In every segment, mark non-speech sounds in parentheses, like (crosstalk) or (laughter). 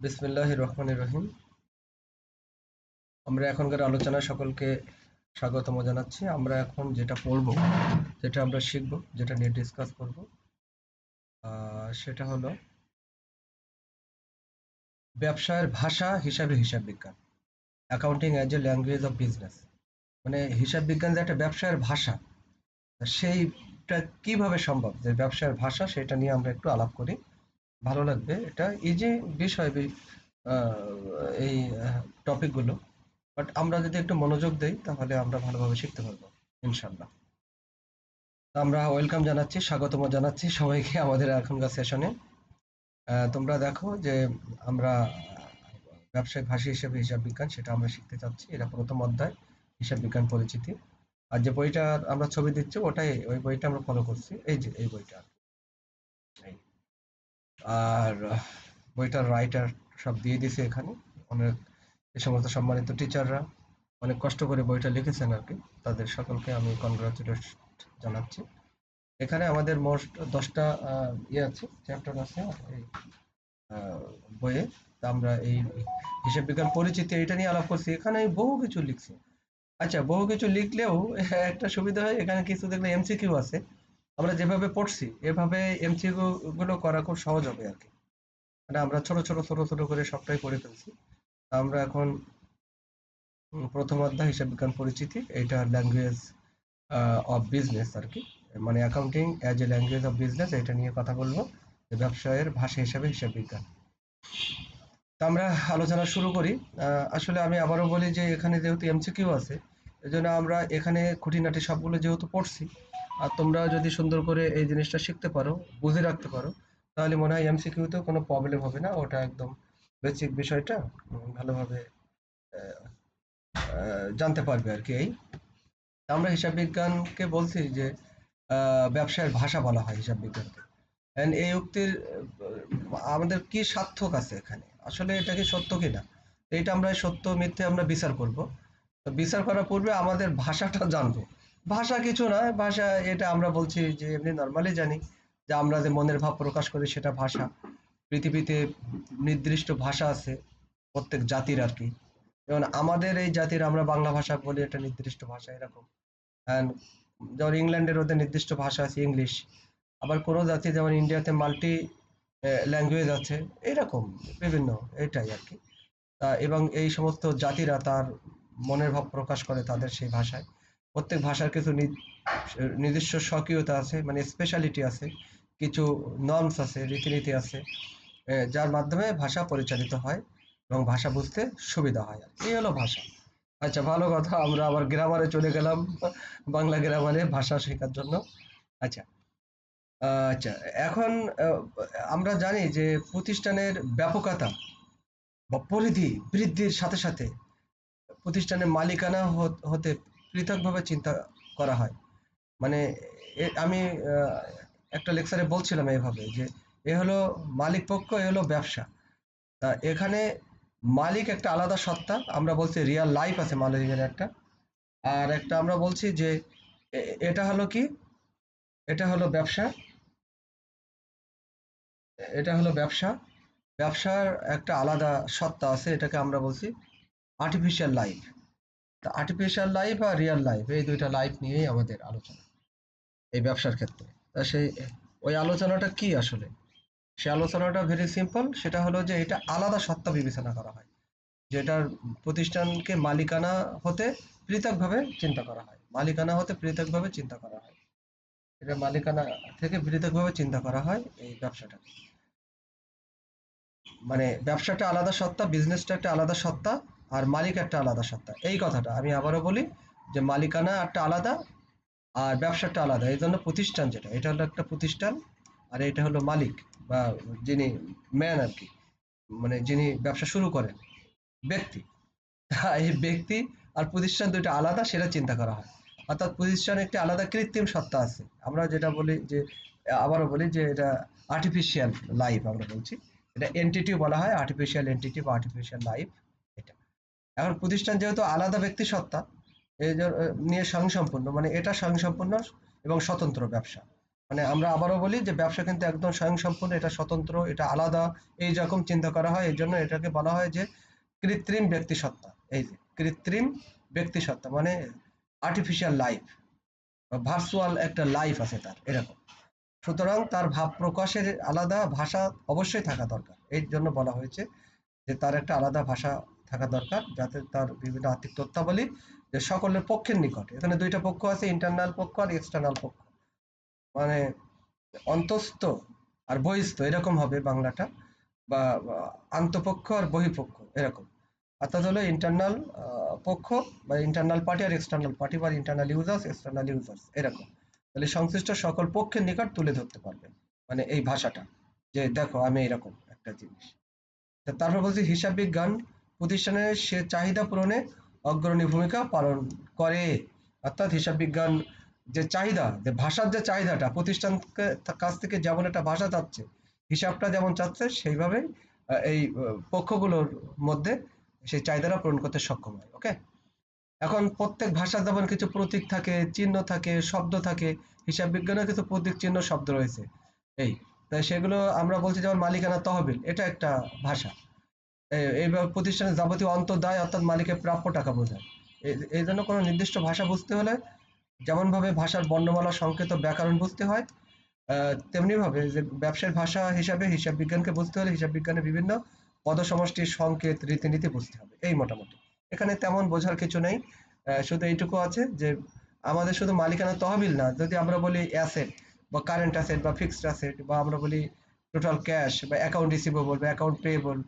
বিসমিল্লাহ রহমান রহিম। আমরা এখনকার আলোচনায় সকলকে স্বাগতম জানাচ্ছি। আমরা এখন যেটা পড়ব, যেটা আমরা শিখব, যেটা নিয়ে ডিসকাস করব সেটা হলো ব্যবসায়ের ভাষা হিসাবে হিসাব বিজ্ঞান accounting as a language of business মানে হিসাব বিজ্ঞান যে একটা ব্যবসায়ের ভাষা সেইটা কীভাবে সম্ভব? যে ব্যবসায়ের ভাষা, সেটা নিয়ে আমরা একটু আলাপ করি। ভালো লাগবে। এটা ইজি বিষয় বি- আহ, এই টপিকগুলো বাট আমরা যদি একটু মনোযোগ দেই তাহলে আমরা ভালোভাবে শিখতে পারব ইনশাল্লাহ আমরা ওয়েলকাম জানাচ্ছি স্বাগতম জানাচ্ছি সবাইকে আমাদের এখনকার সেশনে তোমরা দেখো যে আমরা ব্যবসায়িক ভাষা হিসেবে হিসাব বিজ্ঞান সেটা আমরা শিখতে চাচ্ছি। এটা প্রথম অধ্যায় হিসাব বিজ্ঞান পরিচিতি। আর যে বইটা আমরা ছবি দিচ্ছি ওটাই ওই বইটা আমরা ফলো করছি। এই যে এই বইটা। এই। আর বইটার রাইটার সব দিয়ে দিছে এখানে। অনেক এ সমস্ত সম্মানিত টিচাররা অনেক কষ্ট করে বইটা লিখেছেন আর কি। তাদের সকলকে আমি কনগ্রাচুলেট জানাচ্ছি। এখানে আমাদের মোট দশটা ইয়ে আছে চ্যাপ্টার আছে, এই বইয়ে। আমরা এই হিসাব বিজ্ঞান পরিচিতি এটা নিয়ে আলাপ করছি। এখানে বহু কিছু লিখছি। আচ্ছা বহু কিছু লিখলেও (laughs) একটা সুবিধা হয়, এখানে কিছু দেখলে এমসিকিউ আছে। আমরা যেভাবে পড়ছি, এভাবে এমসিকিউ গুলো করা খুব সহজ হবে আর কি। মানে আমরা ছোট ছোট ছোট ছোট করে সবটাই করে ফেলছি। আমরা এখন প্রথম অধ্যায় হিসাব বিজ্ঞান পরিচিতি, এটা ল্যাঙ্গুয়েজ অফ বিজনেস আর কি। মানে accounting as a language of business এটা নিয়ে কথা বলব। ব্যবসায়ের ভাষা হিসাবে হিসাব বিজ্ঞান। তা আমরা আলোচনা শুরু করি। আসলে আমি আবারও বলি যে এখানে যেহেতু এমসিকিউ আছে, এজন্য আমরা এখানে খুঁটিনাটি সবগুলো যেহেতু পড়ছি আর তোমরা যদি সুন্দর করে এই জিনিসটা শিখতে পারো, বুঝে রাখতে পারো, তাহলে মনে হয় এমসিকিউতেও কোনো প্রবলেম হবে না। ওটা একদম বেসিক বিষয়টা ভালোভাবে জানতে পারবে আর কি এই। আমরা হিসাব বিজ্ঞানকে বলছি যে ব্যবসায়ের ভাষা বলা হয় হিসাব বিজ্ঞানকে। এই উক্তির আমাদের কি সার্থক আছে এখানে? আসলে এটা কি সত্য কিনা এইটা আমরা সত্য, মিথ্যে আমরা বিচার করব। তো বিচার করার পূর্বে আমাদের ভাষাটা জানব। ভাষা কিছু নয়, ভাষা এটা আমরা বলছি যে এমনি নর্মালি জানি যে আমরা যে মনের ভাব প্রকাশ করি সেটা ভাষা। পৃথিবীতে নির্দিষ্ট ভাষা আছে প্রত্যেক জাতির আর কি। যেমন আমাদের এই জাতির আমরা বাংলা ভাষা বলি, এটা নির্দিষ্ট ভাষা এরকম। যেমন ইংল্যান্ডের ওদের নির্দিষ্ট ভাষা আছে ইংলিশ। আবার কোনো জাতি যেমন ইন্ডিয়াতে মাল্টি ল্যাঙ্গুয়েজ আছে, এরকম বিভিন্ন, এটাই আর কি। এবং এই সমস্ত জাতিরা তার মনের ভাব প্রকাশ করে তাদের সেই ভাষায়। প্রত্যেক ভাষার কিছু নিজস্ব স্বকীয়তা আছে মানে স্পেশালিটি আছে, কিছু নর্মস আছে, রীতিনীতি আছে যার মাধ্যমে ভাষা পরিচালিত হয় এবং ভাষা বুঝতে সুবিধা হয় এই হলো ভাষা। আচ্ছা ভালো কথা, আমরা আবার গ্রামারে চলে গেলাম, বাংলা গ্রামারে ভাষা শেখার জন্য। আচ্ছা আচ্ছা এখন আমরা জানি যে প্রতিষ্ঠানের ব্যাপকতা বা পরিধি বৃদ্ধির সাথে সাথে প্রতিষ্ঠানের মালিকানা হতে পৃথকভাবে চিন্তা করা হয়। মানে আমি একটা লেকচারে বলছিলাম এইভাবে যে, এ হলো মালিক পক্ষ, এ হলো ব্যবসা। তা এখানে মালিক একটা আলাদা সত্তা, আমরা বলছি রিয়াল লাইফ আছে মালিকের একটা। আর একটা আমরা বলছি যে এটা হলো কি? এটা হলো ব্যবসা। এটা হলো ব্যবসা। ব্যবসার একটা আলাদা সত্তা আছে, এটাকে আমরা বলছি আর্টিফিশিয়াল লাইফ আর্টিফিশিয়াল লাইফ আর রিয়েল লাইফ এই দুইটা লাইফ নিয়েই আমাদের আলোচনা। এই ব্যবসার ক্ষেত্রে। তা সেই, ওই আলোচনাটা কি আসলে? সে আলোচনাটা ভেরি সিম্পল সেটা হলো যে এটা আলাদা সত্তা বিবেচনা করা হয়। যেটার প্রতিষ্ঠানকে মালিকানা হতে পৃথকভাবে চিন্তা করা হয়। মালিকানা হতে পৃথকভাবে চিন্তা করা হয়। এটা মালিকানা থেকে পৃথকভাবে চিন্তা করা হয় এই ব্যবসাটাকে। মানে ব্যবসাটা আলাদা সত্তা বিজনেসটা একটা আলাদা সত্তা আর মালিক একটা আলাদা সত্তা। এই কথাটা আমি আবারও বলি যে মালিকানা একটা আলাদা আর ব্যবসাটা আলাদা। এই জন্য প্রতিষ্ঠান যেটা, এটা হলো একটা প্রতিষ্ঠান আর এটা হলো মালিক বা যিনি ম্যান আর কি মানে যিনি ব্যবসা শুরু করেন, ব্যক্তি। এই ব্যক্তি আর প্রতিষ্ঠান দুইটা আলাদা সেটা চিন্তা করা হয়। অর্থাৎ প্রতিষ্ঠানে একটি আলাদা কৃত্রিম সত্তা আছে। আমরা যেটা বলি যে, আবারও বলি যে এটা আর্টিফিশিয়াল লাইফ আমরা বলছি। এটা এন্টিটি বলা হয় আর্টিফিশিয়াল এন্টিটি বা আর্টিফিশিয়াল লাইফ এখন প্রতিষ্ঠান যেহেতু আলাদা ব্যক্তি সত্তা এই নিয়ে স্বয়ংসম্পূর্ণ মানে এটা স্বয়ংসম্পূর্ণ এবং স্বতন্ত্র ব্যবসা। মানে আমরা আবারও বলি যে ব্যবসা কিন্তু একদম স্বয়ংসম্পূর্ণ, এটা স্বতন্ত্র, এটা আলাদা, এই রকম চিন্তা করা হয়, এই জন্য এটাকে বলা হয় যে কৃত্রিম ব্যক্তিসত্তা। এই যে কৃত্রিম ব্যক্তিসত্তা মানে আর্টিফিশিয়াল লাইফ ভার্চুয়াল একটা লাইফ আছে তার, এরকম। সুতরাং তার ভাব প্রকাশের আলাদা ভাষা অবশ্যই থাকা দরকার। এই জন্য বলা হয়েছে যে তার একটা আলাদা ভাষা থাকা দরকার যাতে তার বিভিন্ন আর্থিক তথ্যাবলী যে সকলের পক্ষের নিকট। এখানে দুইটা পক্ষ আছে ইন্টারনাল পক্ষ আর এক্সটার্নাল পক্ষ। মানে অন্তস্থ আর বহিস্থ, এরকম হবে বাংলাটা। বা আন্তপক্ষ আর বহিপক্ষ, এরকম। অর্থাৎ হলো ইন্টারনাল পক্ষ বা ইন্টারনাল পার্টি আর এক্সটার্নাল পার্টি বা ইন্টারনাল ইউজার্স এক্সটার্নাল ইউজার্স এরকম। তাহলে সংশ্লিষ্ট সকল পক্ষের নিকট তুলে ধরতে পারবে মানে এই ভাষাটা। যে দেখো, আমি এরকম একটা জিনিস। তারপর বলছি হিসাব বিজ্ঞান প্রতিষ্ঠানের সে চাহিদা পূরণে অগ্রণী ভূমিকা পালন করে। অর্থাৎ হিসাব বিজ্ঞান যে চাহিদা, যে ভাষার যে চাহিদাটা, প্রতিষ্ঠানকে কাছ থেকে যেমন একটা ভাষা চাচ্ছে, হিসাবটা যেমন চাচ্ছে সেইভাবে এই পক্ষগুলোর মধ্যে সেই চাহিদাটা পূরণ করতে সক্ষম হয় ওকে এখন প্রত্যেক ভাষার যেমন কিছু প্রতীক থাকে, চিহ্ন থাকে, শব্দ থাকে, হিসাব বিজ্ঞানের কিছু প্রতীক, চিহ্ন, শব্দ রয়েছে। এই, তাই সেগুলো আমরা বলছি যেমন মালিকানা তহবিল, এটা একটা ভাষা। এ- এই প্রতিষ্ঠানের যাবতীয় অন্তর্দায় অর্থাৎ মালিকের প্রাপ্য টাকা বোঝায়। এই- জন্য কোনো নির্দিষ্ট ভাষা বুঝতে হলে যেমন ভাবে ভাষার বর্ণমালা সংকেত ব্যাকরণ বুঝতে হয় আহ, তেমনি ভাবে যে ব্যবসার ভাষা হিসাবে হিসাব বিজ্ঞানকে বুঝতে হলে হিসাব বিজ্ঞানের বিভিন্ন পদসমষ্টি সংকেত রীতিনীতি বুঝতে হবে। এই মোটামুটি। এখানে তেমন বোঝার কিছু নেই। শুধু এইটুকু আছে যে আমাদের শুধু মালিকানা তহবিল না যদি আমরা বলি অ্যাসেট বা কারেন্ট অ্যাসেট বা ফিক্সড অ্যাসেট বা আমরা বলি টোটাল ক্যাশ বা অ্যাকাউন্ট রিসিভেবল বা অ্যাকাউন্ট পেয়েবল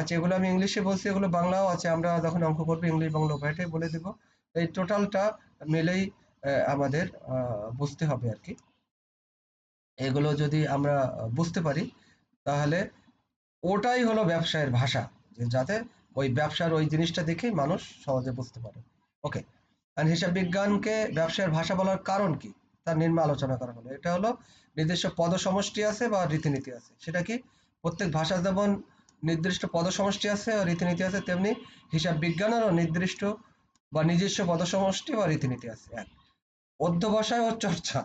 আচ্ছা এগুলো আমি ইংলিশে বলছি, এগুলো বাংলাও আছে। আমরা যখন অঙ্ক করব, ইংলিশ বাংলা উভয়টাই বলে দেব। এই টোটালটা মিলেই আমাদের বুঝতে হবে আর কি। এগুলো যদি আমরা বুঝতে পারি, তাহলে ওটাই হলো ব্যবসায়ের ভাষা। যাতে ওই ব্যবসার ওই জিনিসটা দেখে মানুষ সহজে বুঝতে পারে। ওকে, আর হিসাব বিজ্ঞানকে ব্যবসায়ের ভাষা বলার কারণ কি? তার নিম্ন আলোচনা করা হলো। এটা হলো, নির্দিষ্ট পদ সমষ্টি আছে বা রীতিনীতি আছে। সেটা কি? প্রত্যেক ভাষা যেমন নির্দিষ্ট পদ সমষ্টি আছে আর রীতিনীতি আছে, তেমনি হিসাব বিজ্ঞানেরও নির্দিষ্ট বা নিজস্ব পদ সমষ্টি বা রীতিনীতি আছে, এক। অধ্যবসায় ও চর্চা।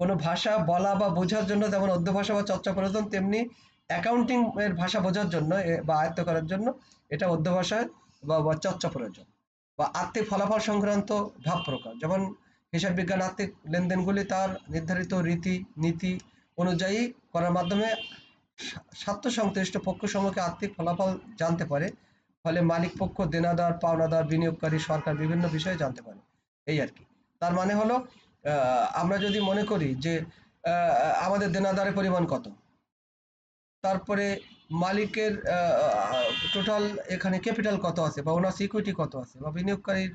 কোনো ভাষা বলা বা বোঝার জন্য যেমন অধ্যবসা বা চর্চা প্রয়োজন, তেমনি অ্যাকাউন্টিং এর ভাষা বোঝার জন্য বা আয়ত্ত করার জন্য এটা অধ্যবসায় বা চর্চা প্রয়োজন। বা আর্থিক ফলাফল সংক্রান্ত ভাব প্রকার যেমন হিসাব বিজ্ঞান আর্থিক লেনদেনগুলি তার নির্ধারিত রীতি, নীতি অনুযায়ী করার মাধ্যমে স্বার্থ সংশ্লিষ্ট পক্ষসমূহকে আর্থিক ফলাফল জানতে পারে, ফলে মালিক পক্ষ, দেনাদার, পাওনাদার, বিনিয়োগকারী সরকার বিভিন্ন বিষয়ে জানতে পারে। এই আর কি। তার মানে হলো আমরা যদি মনে করি যে আমাদের দেনাদারের পরিমাণ কত, তারপরে মালিকের টোটাল এখানে ক্যাপিটাল কত আছে বা ওনার সিকিউরিটি কত আছে বা বিনিয়োগকারীর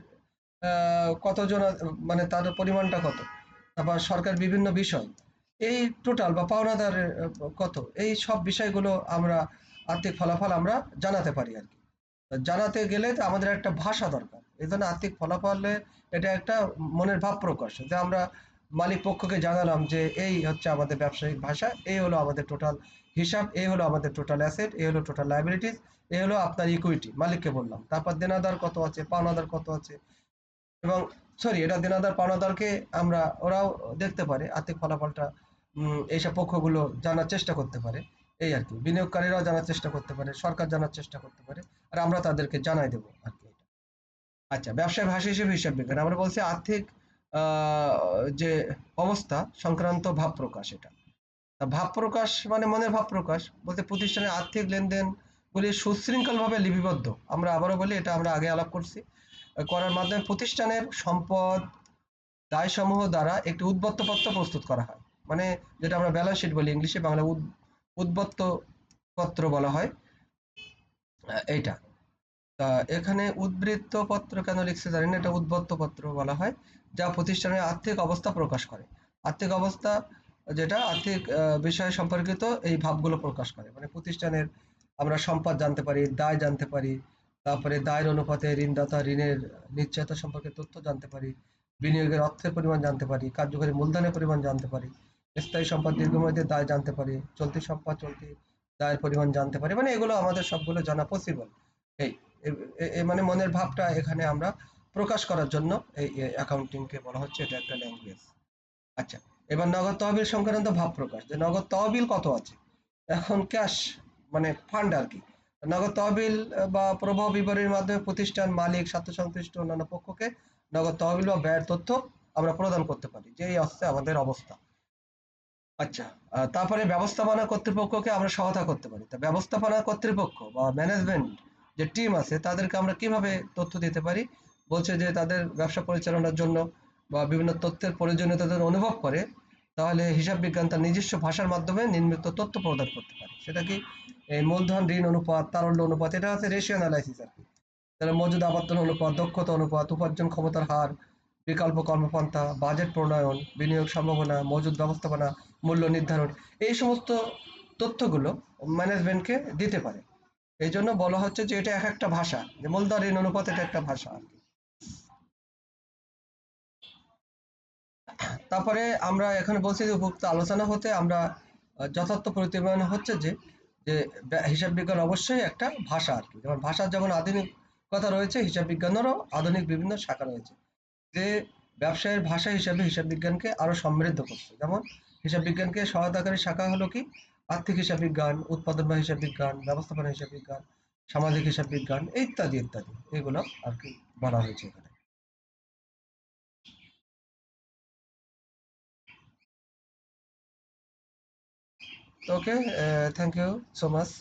কতজন মানে তার পরিমাণটা কত, তারপর সরকার বিভিন্ন বিষয় এই টোটাল বা পাওনাদারের আহ, কত? এই সব বিষয়গুলো আমরা আর্থিক ফলাফল আমরা জানাতে পারি আর কি। জানাতে গেলে আমাদের একটা ভাষা দরকার। এই জন্য আর্থিক ফলাফলে এটা একটা মনের ভাব প্রকাশ। যে আমরা মালিক পক্ষকে জানালাম যে এই হচ্ছে আমাদের ব্যবসায়িক ভাষা এই হলো আমাদের টোটাল হিসাব এই হলো আমাদের টোটাল অ্যাসেট এই হলো টোটাল লাইবিলিটিস এই হলো আপনার ইকুইটি মালিককে বললাম। তারপর দেনাদার কত আছে পাওনাদার কত আছে? এবং সরি এটা দেনাদার পাওনাদারকে আমরা ওরাও দেখতে পারে আর্থিক ফলাফলটা এইসব পক্ষগুলো জানার চেষ্টা করতে পারে। এই আর কি, বিনিয়োগকারীরাও জানার চেষ্টা করতে পারে, সরকার জানার চেষ্টা করতে পারে, আর আমরা তাদেরকে জানাই দেবো আর কি আচ্ছা ব্যবসায় ভাষা হিসেবে হিসাব বিজ্ঞান, আমরা বলছি আর্থিক যে অবস্থা, সংক্রান্ত ভাব প্রকাশ এটা। ভাব প্রকাশ মানে মনের ভাব প্রকাশ, বলতে প্রতিষ্ঠানের আর্থিক লেনদেন গুলি সুশৃঙ্খলভাবে লিপিবদ্ধ। আমরা আবারও বলি, এটা আমরা আগে আলাপ করছি। করার মাধ্যমে প্রতিষ্ঠানের সম্পদ দায়সমূহ দ্বারা একটি উদ্বত্ত পত্র প্রস্তুত করা হয়। মানে যেটা আমরা ব্যালেন্স শিট বলি, ইংলিশে বাংলা উদ্বত্ত পত্র বলা হয় এইটা। তা এখানে উদ্বৃত্ত পত্র কেন লিখছে জানি না, এটা উদ্বত্ত পত্র বলা হয়, যা প্রতিষ্ঠানের আর্থিক অবস্থা প্রকাশ করে। আর্থিক অবস্থা যেটা, আর্থিক বিষয় সম্পর্কিত এই ভাবগুলো প্রকাশ করে। মানে প্রতিষ্ঠানের আমরা সম্পদ জানতে পারি, দায় জানতে পারি, তারপরে দায়ের অনুপাতে ঋণদাতা, ঋণের নিশ্চয়তা সম্পর্কে তথ্য জানতে পারি, বিনিয়োগের অর্থের পরিমাণ জানতে পারি, কার্যকরী মূলধনের পরিমাণ জানতে পারি। স্থায়ী সম্পদ দীর্ঘমেয়াদী দায় জানতে পারি, চলতি সম্পদ, চলতি দায়ের পরিমাণ জানতে পারি মানে এগুলো আমাদের সবগুলো জানা পসিবল এই মানে মনের ভাবটা এখানে আমরা প্রকাশ করার জন্য এই অ্যাকাউন্টিংকে বলা হচ্ছে এটা একটা ল্যাঙ্গুয়েজ আচ্ছা এবার নগদ তহবিল সংক্রান্ত ভাব প্রকাশ। যে নগদ তহবিল কত আছে? এখন ক্যাশ মানে ফান্ড আর কি। নগদ তহবিল বা প্রবাহ বিবরণীর মাধ্যমে প্রতিষ্ঠান, মালিক স্বার্থ সংশ্লিষ্ট অন্যান্য পক্ষকে নগদ তহবিল বা ব্যয়ের তথ্য আমরা প্রদান করতে পারি। যে এই হচ্ছে আমাদের অবস্থা। আচ্ছা তারপরে ব্যবস্থাপনা কর্তৃপক্ষকে আমরা সহায়তা করতে পারি। তা ব্যবস্থাপনা কর্তৃপক্ষ বা ম্যানেজমেন্ট যে টিম আছে, তাদেরকে আমরা কীভাবে তথ্য দিতে পারি? বলছে যে তাদের ব্যবসা পরিচালনার জন্য বা বিভিন্ন তথ্যের প্রয়োজনীয়তা যদি অনুভব করে, তাহলে হিসাব বিজ্ঞান তার নিজস্ব ভাষার মাধ্যমে নির্মিত তথ্য প্রদান করতে পারে। সেটা কি? এই মূলধন, ঋণ অনুপাত, তারল্য অনুপাত, এটা হচ্ছে রেশিও অ্যানালাইসিস আর কি। তাহলে মজুদ আবর্তন অনুপাত, দক্ষতা অনুপাত, উপার্জন ক্ষমতার হার, বিকল্প কর্মপন্থা বাজেট প্রণয়ন, বিনিয়োগ সম্ভাবনা, মজুদ ব্যবস্থাপনা মূল্য নির্ধারণ। এই সমস্ত তথ্যগুলো ম্যানেজমেন্টকে দিতে পারে। এই জন্য বলা হচ্ছে যে এটা এক একটা ভাষা, যে মূলধন ঋণ অনুপাত এটা একটা ভাষা আর তারপরে আমরা এখানে বলছি যে উপযুক্ত আলোচনা হতে আমরা যথার্থ প্রতিবেদন হচ্ছে যে যে হিসাব বিজ্ঞান অবশ্যই একটা ভাষা আর কি। যেমন ভাষার যেমন আধুনিকতা রয়েছে, হিসাব বিজ্ঞানেরও আধুনিক বিভিন্ন শাখা রয়েছে। যে ব্যবসায়ের ভাষা হিসাবে হিসাব বিজ্ঞানকে আরও সমৃদ্ধ করছে। যেমন হিসাব বিজ্ঞানকে সহায়তাকারী শাখা হলো কি? আর্থিক হিসাব বিজ্ঞান উৎপাদন বা হিসাব বিজ্ঞান ব্যবস্থাপনা হিসাব বিজ্ঞান সামাজিক হিসাব বিজ্ঞান ইত্যাদি ইত্যাদি। এগুলো আর কি বলা হয়েছে এখানে। Okay, uh, thank you so much.